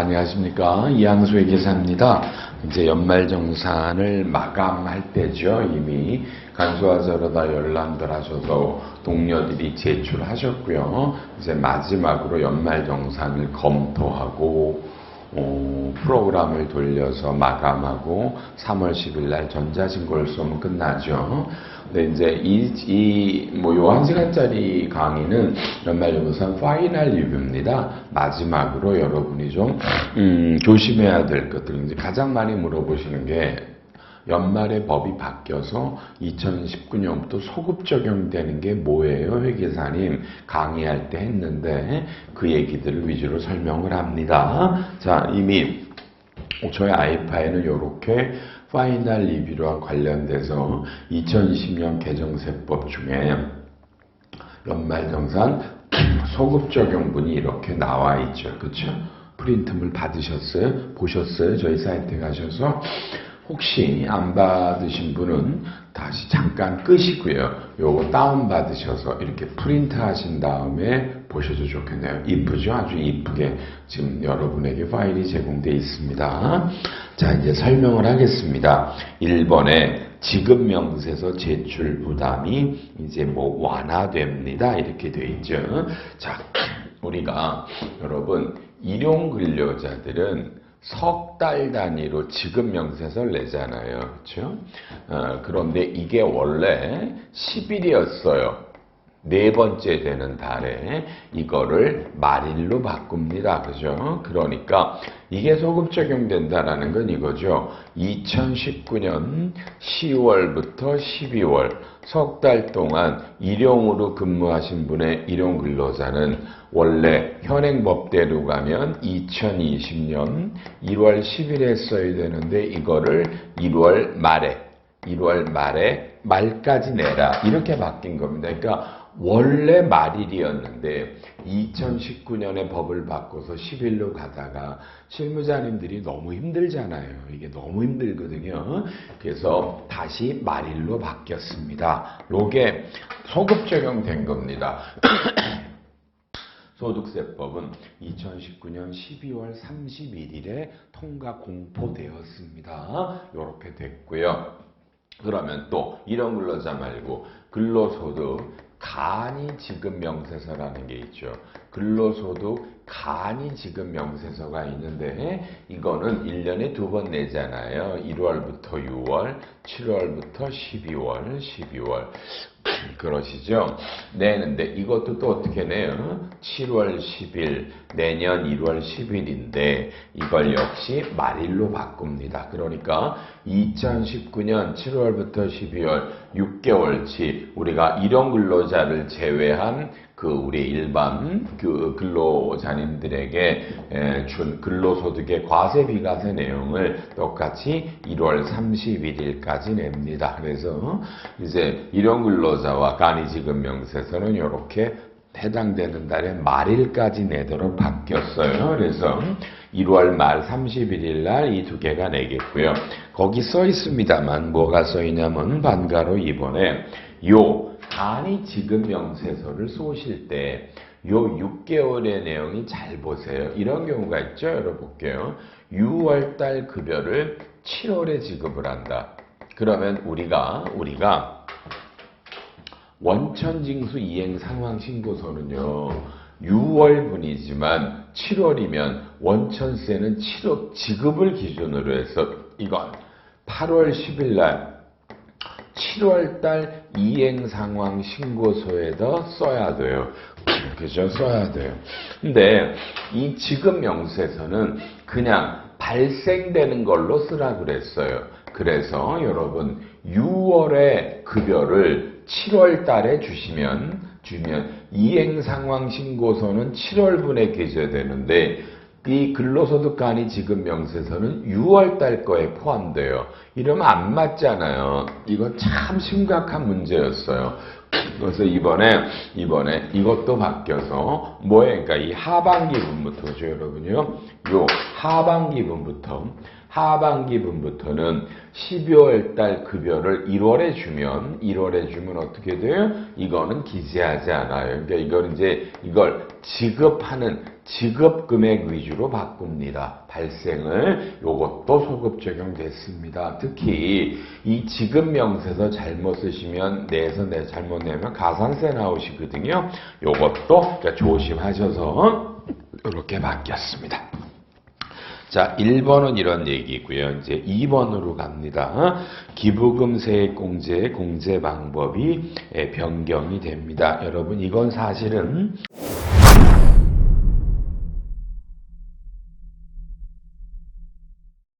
자, 안녕하십니까. 이양수의 기사입니다. 이제 연말정산을 마감할 때죠. 이미 간수하자로다 연락들 하셔서 동료들이 제출하셨고요. 이제 마지막으로 연말정산을 검토하고 어, 프로그램을 돌려서 마감하고 3월 10일 날 전자신고를 쏘면 끝나죠. 근데 이제 이, 이, 뭐, 요한 시간짜리 강의는 연말 연구상 파이널 리뷰입니다. 마지막으로 여러분이 좀, 음, 조심해야 될 것들. 이제 가장 많이 물어보시는 게, 연말에 법이 바뀌어서 2019년부터 소급 적용되는 게 뭐예요? 회계사님 강의할 때 했는데 그 얘기들을 위주로 설명을 합니다. 자, 이미 저희 아이파이는 이렇게 파이널 리뷰와 관련돼서 2020년 개정세법 중에 연말정산 소급 적용분이 이렇게 나와 있죠. 그렇죠? 프린트물 받으셨어요? 보셨어요? 저희 사이트에 가셔서 혹시 안 받으신 분은 다시 잠깐 끄시고요. 요거 다운 받으셔서 이렇게 프린트 하신 다음에 보셔도 좋겠네요. 이쁘죠? 아주 이쁘게 지금 여러분에게 파일이 제공되어 있습니다. 자, 이제 설명을 하겠습니다. 1번에 지급 명세서 제출 부담이 이제 뭐 완화됩니다. 이렇게 되어 있죠. 자, 우리가 여러분 일용 근로자들은 석 달 단위로 지급 명세서를 내잖아요. 그렇죠? 어, 그런데 이게 원래 10일이었어요. 네 번째 되는 달에 이거를 말일로 바꿉니다. 그죠? 그러니까 이게 소급 적용된다라는 건 이거죠. 2019년 10월부터 12월 석 달 동안 일용으로 근무하신 분의 일용 근로자는 원래 현행 법대로 가면 2020년 1월 10일에 써야 되는데 이거를 1월 말에 1월 말에 말까지 내라 이렇게 바뀐 겁니다. 그러니까 원래 말일이었는데 2019년에 법을 바꿔서 10일로 가다가 실무자님들이 너무 힘들잖아요. 이게 너무 힘들거든요. 그래서 다시 말일로 바뀌었습니다. 요게 소급 적용된 겁니다. 소득세법은 2019년 12월 31일에 통과 공포되었습니다. 이렇게 됐고요. 그러면 또 이런 근로자 말고 근로소득 간이 지급 명세서라는 게 있죠. 근로소득 간이 지급 명세서가 있는데 이거는 1년에 두 번 내잖아요. 1월부터 6월, 7월부터 12월, 12월. 그러시죠? 내는데 이것도 또 어떻게 내요? 7월 10일, 내년 1월 10일인데 이걸 역시 말일로 바꿉니다. 그러니까 2019년 7월부터 12월 6개월치 우리가 일용 근로자를 제외한 그 우리 일반 그 근로자님들에게 준 근로소득의 과세 비 과세 내용을 똑같이 1월 31일까지 냅니다. 그래서 이제 일용 근로자와 간이지급 명세서는 이렇게 해당되는 달에 말일까지 내도록 바뀌었어요. 그래서 1월 말 31일 날 이 두 개가 내겠고요. 거기 써 있습니다만 뭐가 써 있냐면 반가로 이번에 요 간이 지급 명세서를 쏘실 때 요 6개월의 내용이 잘 보세요. 이런 경우가 있죠. 열어볼게요. 6월달 급여를 7월에 지급을 한다. 그러면 우리가 우리가 원천징수 이행 상황 신고서는요. 6월분이지만 7월이면 원천세는 7월 지급을 기준으로 해서 이건 8월 10일 날 7월 달 이행 상황 신고서에다 써야 돼요. 그죠? 써야 돼요. 근데 이 지급 명세서는 그냥 발생되는 걸로 쓰라 그랬어요. 그래서 여러분 6월에 급여를 7월 달에 주시면 주면 이행 상황 신고서는 7월분에 계셔야되는데 이 근로소득 간이 지급 명세서는 6월 달 거에 포함돼요. 이러면 안 맞잖아요. 이거 참 심각한 문제였어요. 그래서 이번에 이번에 이것도 바뀌어서 뭐에 그러니까 이 하반기분부터죠, 여러분요. 요 하반기분부터 하반기 분부터는 12월 달 급여를 1월에 주면 1월에 주면 어떻게 돼요? 이거는 기재하지 않아요. 그러니까 이걸 이제 이걸 지급하는 지급 금액 위주로 바꿉니다. 발생을 요것도 소급 적용됐습니다. 특히 이 지급 명세서 잘못 쓰시면 내서 내 잘못 내면 가산세 나오시거든요. 요것도 그러니까 조심하셔서 이렇게 바뀌었습니다. 자, 1번은 이런 얘기고요. 이제 2번으로 갑니다. 기부금 세액 공제의 공제 방법이 예, 변경이 됩니다. 여러분, 이건 사실은